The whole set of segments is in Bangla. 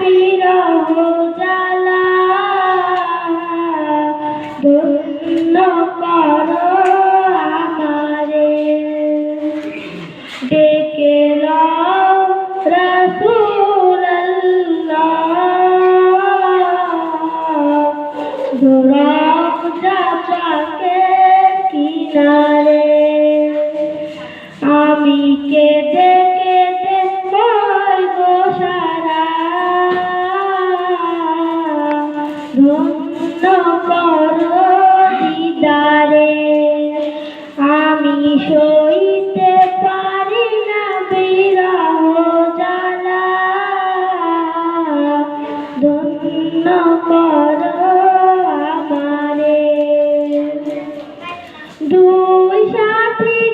বিরহ জ্বালা। ধন্য করো আমারে। ডেকে ধরাও চাচাকে কিনারে। আমি কেঁদে ধন্য করো দিদারে আমি সইতে পারি না বিরহ জ্বালা। ধন্য করো আমারে। দুই সাথীকে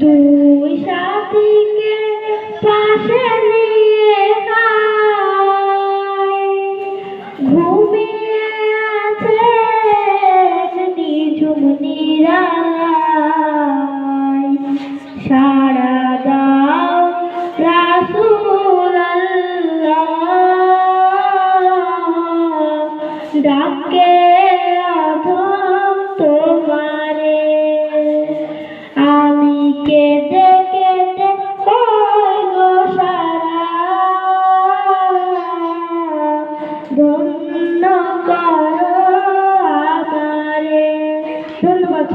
দুই সাথীকে পাশে নিয়ে ঘুমিয়ে